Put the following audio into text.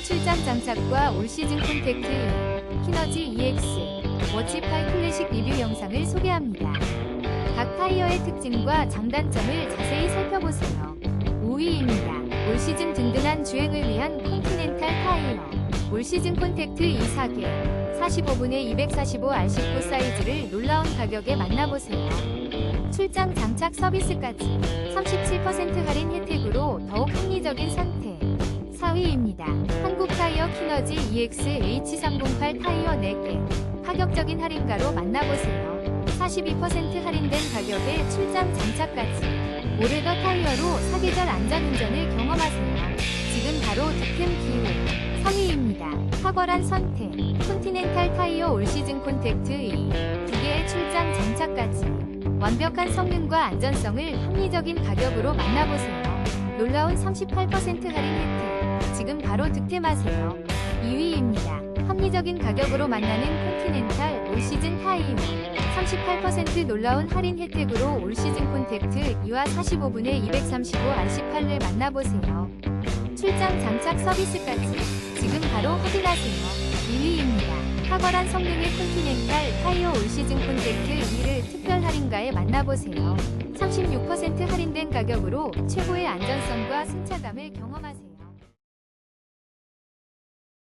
출장 장착과 올 시즌 콘택트 키너지 EX 워치파이 클래식 리뷰 영상을 소개합니다. 각 타이어의 특징과 장단점을 자세히 살펴보세요. 5위입니다. 올 시즌 든든한 주행을 위한 컨티넨탈 타이어. 올 시즌 콘택트 2사계 45분에 245R19 사이즈를 놀라운 가격에 만나보세요. 출장 장착 서비스까지 37% 할인 혜택으로 더욱 합리적인 상태. 4위입니다. 한국 타이어 키너지 EX H308 타이어 4개. 파격적인 할인가로 만나보세요. 42% 할인된 가격에 출장 장착까지. 올해더 타이어로 사계절 안전운전을 경험하세요. 지금 바로 득템 기회. 3위입니다. 탁월한 선택. 콘티넨탈 타이어 올 시즌 콘택트 2. 두 개의 출장 장착까지. 완벽한 성능과 안전성을 합리적인 가격으로 만나보세요. 놀라운 38% 할인 혜택. 지금 바로 득템하세요. 2위입니다. 합리적인 가격으로 만나는 콘티넨탈 올 시즌 타이어. 38% 놀라운 할인 혜택으로 올 시즌 콘택트 2와 45분에 235R18을 만나보세요. 출장 장착 서비스까지 지금 바로 확인하세요. 2위입니다. 탁월한 성능의 콘티넨탈 타이어 올 시즌 콘택트 2를 특별 할인가에 만나보세요. 36% 할인된 가격으로 최고의 안전성과 승차감을 경험하세요.